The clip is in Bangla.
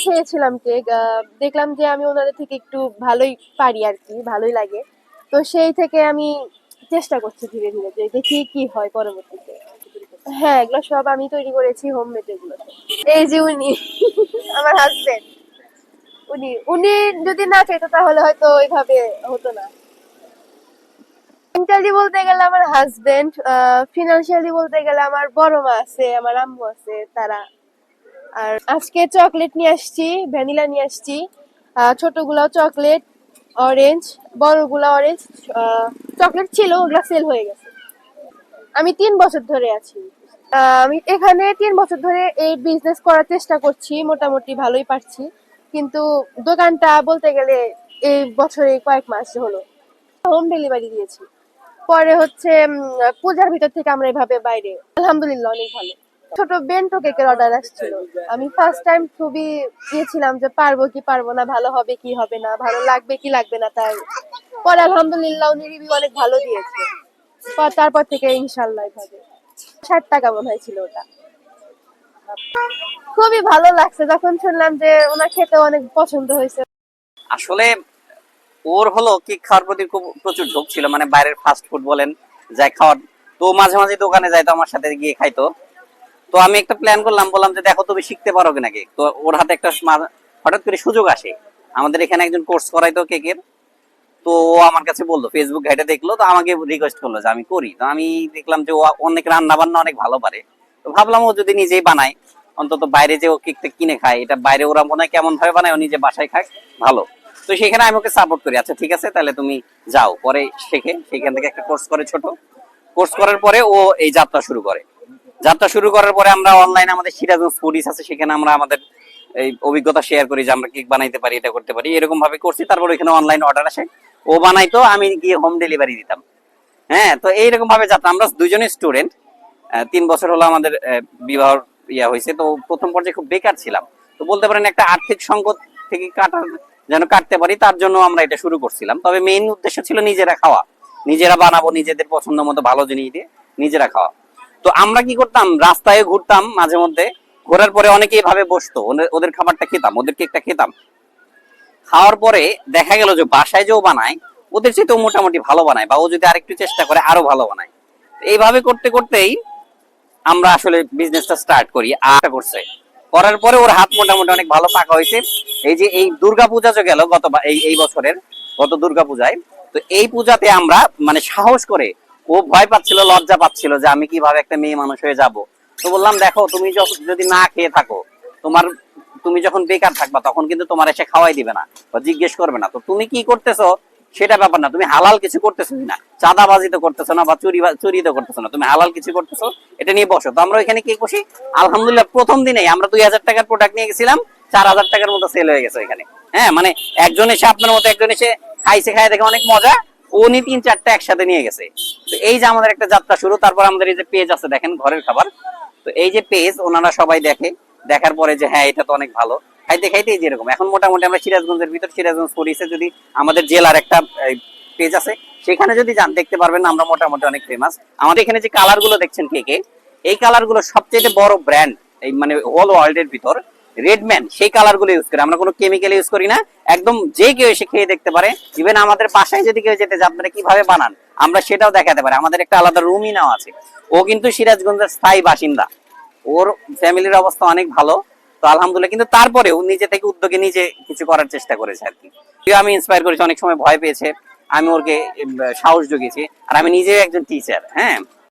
খেয়েছিলাম কেক দেখলাম যে আমি ওনাদের থেকে একটু ভালোই পারি আর কি, ভালোই লাগে। তো সেই থেকে আমি চেষ্টা করছি ধীরে ধীরে যে দেখি কি হয় পরবর্তীতে। হ্যাঁ এগুলো সব আমি তৈরি করেছি হোমমেড এগুলো। এই যে উনি, আমার হাজবেন্ড উনি উনি যদি না চাইতো তাহলে হয়তো ওইভাবে হতো না। মেন্টালি বলতে গেলে আমার হাজবেন্ড ফিনান্সিয়ালি বলতে গেলে আমার বড় মা আছে, আমার আম্মু আছে, তারা আর আজকে চকলেট নিয়ে আসছি, ভ্যানিলা নিয়ে আসছি। ছোটগুলো চকলেট অরেঞ্জ বড়গুলো অরেঞ্জ চকলেট ছিল, ওগুলো সেল হয়ে গেছে। আমি তিন বছর ধরে আছি। আমি এখানে তিন বছর ধরে এই বিজনেস করার চেষ্টা করছি, মোটামুটি ভালোই পারছি। কিন্তু দোকানটা বলতে গেলে এই বছরে কয়েক মাস হলো। হোম ডেলিভারি দিয়েছি। পরে হচ্ছে পূজার ভিতর থেকে আমরা এভাবে বাইরে, আলহামদুলিল্লাহ অনেক ভালো। ছোট বেন্টো কেকের অর্ডার আসছিল। আমি ফার্স্ট টাইম খুবই গিয়েছিলাম যে পারব কি পারব না, ভালো হবে কি হবে না, ভালো লাগবে কি লাগবে না, তাই। পরে আলহামদুলিল্লাহ উনি রিভিউ অনেক ভালো দিয়েছে। তারপর থেকে ইনশাল্লাহ এভাবে। ষাট টাকা মনে হয়েছিল ওটা। খুবই ভালো লাগছে যখন শুনলাম যে ওনার খেতে অনেক পছন্দ হয়েছে। আসলে ওর হলো কেক খাওয়ার প্রতি খুব প্রচুর ঝোঁক ছিল মানে বাইরের ফাস্ট ফুড বলেন, যাই খাওয়ার তো মাঝে মাঝে দোকানে যাইতো, আমার সাথে গিয়ে খাইতো। তো আমি একটা প্ল্যান করলাম, বললাম যে দেখো তুমি শিখতে পারো কিনা কেক তো ওর হাতে একটা হঠাৎ করে সুযোগ আসে। আমাদের এখানে একজন কোর্স করাইতো কেকের। তো ও আমার কাছে বলল ফেসবুক ঘাটে দেখল, তো আমাকে রিকোয়েস্ট করল যে আমি করি। তো আমি দেখলাম যে ও অনেক রান্না বান্না অনেক ভালো পারে। তো ভাবলাম ও যদি নিজেই বানায়, অন্তত বাইরে যে ও কেকটা কিনে খায়, এটা বাইরে ওরা মনে হয় কেমন ভাবে বানায়, ও নিজে বাসায় খায় ভালো। তো সেখানে আমি ওকে সাপোর্ট করি আচ্ছা ঠিক আছে, তাহলে তুমি যাও। পরে শেখে, সেখান থেকে একটা কোর্স করে ছোট। কোর্স করার পরে ও এই যাত্রা শুরু করে। যাত্রা শুরু করার পরে আমরা অনলাইনে আমাদের সিরাজগঞ্জ ফুডিস আছে, সেখানে আমরা আমাদের এই অভিজ্ঞতা শেয়ার করি যে আমরা কেক বানাইতে পারি, এটা করতে পারি। এরকম ভাবে করছি, তারপর ওইখানে অনলাইন অর্ডার আসে। ও বানাইতো, আমি গিয়ে হোম ডেলিভারি দিতাম। হ্যাঁ তো এইরকম ভাবে যাত্রা। আমরা দুজনে স্টুডেন্ট তিন বছর হলো আমাদের বিবাহ ইয়া হয়েছে। তো প্রথম পর্যায়ে খুব বেকার ছিলাম। তো বলতে পারেন একটা আর্থিক সংকট থেকে কাটার, যেন কাটতে পারি, তার জন্য আমরা এটা শুরু করছিলাম। তবে মেইন উদ্দেশ্য ছিল নিজেরা খাওয়া। নিজেরা বানাবো, নিজেদের পছন্দ মতো ভালো জিনিস দিয়ে নিজেরা খাওয়া। তো আমরা কি করতাম? রাস্তায় ঘুরতাম মাঝে মধ্যে। ঘোরার পরে অনেকেই ভাবে বসতো। ওদের- খাবারটা খেতাম, ওদের কেকটা খেতাম। খাওয়ার পরে দেখা গেল যে বাসায় যে বানায়, ওদের চেয়ে মোটামুটি ভালো বানায় বা ও যদি আরেকটু চেষ্টা করে, আরও ভালো বানায়। এইভাবে করতে করতেই আমরা আসলে বিজনেসটা স্টার্ট করি। আর করছে। করার পরে ওর হাত মোটামুটি অনেক ভালো পাকা হয়েছে। এই যে এই দুর্গা পূজা যে গেল গত এই এই বছরের গত দুর্গা পূজায় তো এই পূজাতে আমরা মানে সাহস করে ও ভয় পাচ্ছিল, লজ্জা পাচ্ছিল যে আমি কীভাবে একটা মেয়ে মানুষ হয়ে যাব। তো বললাম, দেখো, তুমি যদি না খেয়ে থাকো, তোমার, তুমি যখন বেকার থাকবা, তখন কিন্তু তোমার এসে খাওয়াই দিবে না বা জিজ্ঞেস করবে না। তো তুমি কি করতেছো? সেটা ব্যাপার না। তুমি হালাল কিছু করতেছো না চাঁদাবাজি তো করতেছো না বা চুরি চুরি তো করতেছো না। তুমি হালাল কিছু করতেছো? এটা নিয়ে বসো। তো আমরা ওইখানে কি বসি। আলহামদুলিল্লাহ, প্রথম দিনেই আমরা দুই হাজার টাকার প্রোডাক্ট নিয়ে গেছিলাম। চার হাজার টাকার মতো সেল হয়ে গেছে ওইখানে। হ্যাঁ মানে একজন এসে আপনার মতো একজন এসে খাইছে খাই দেখে অনেক মজা। উনি তিন চারটা একসাথে নিয়ে গেছে। তো এই যে আমাদের একটা যাত্রা শুরু, তারপর আমাদের এই যে পেজ আছে, দেখেন ঘরের খাবার। তো এই যে পেজ ওনারা সবাই দেখে। দেখার পরে যে হ্যাঁ এটা তো অনেক ভালো। খাইতে খাইতে এই যেরকম এখন মোটামুটি আমরা সিরাজগঞ্জের ভিতর, সিরাজগঞ্জ পরিসে যদি আমাদের জেলার একটা পেজ আছে, সেখানে যদি যান, দেখতে পারবেন আমরা মোটামুটি অনেক ফেমাস আমাদের এখানে যে কালারগুলো দেখছেন কেকে এই কালারগুলো সবচেয়ে বড় ব্র্যান্ড এই মানে হোল ওয়ার্ল্ড এর ভিতর। রেডম্যান সেই কালারগুলো ইউজ করি। আমরা কোনো কেমিক্যাল ইউজ করি না। একদম যে কেউ এসে খেয়ে দেখতে পারে। ইভেন আমাদের বাসায় যদি কেউ যেতে চায়, আপনারা কীভাবে বানান? আমরা সেটাও দেখাতে পারি। আমাদের একটা আলাদা রুমই নাও আছে। ও কিন্তু সিরাজগঞ্জের স্থায়ী বাসিন্দা। ওর ফ্যামিলির অবস্থা অনেক ভালো। তো আলহামদুলিল্লাহ। কিন্তু তারপরেও নিজে থেকে উদ্যোগে নিজে কিছু করার চেষ্টা করেছে আর কি। আমি ইন্সপায়ার করেছি, অনেক সময় ভয় পেয়েছে। আমি ওরকে সাহস জুগিয়েছি। আর আমি নিজে একজন টিচার হ্যাঁ?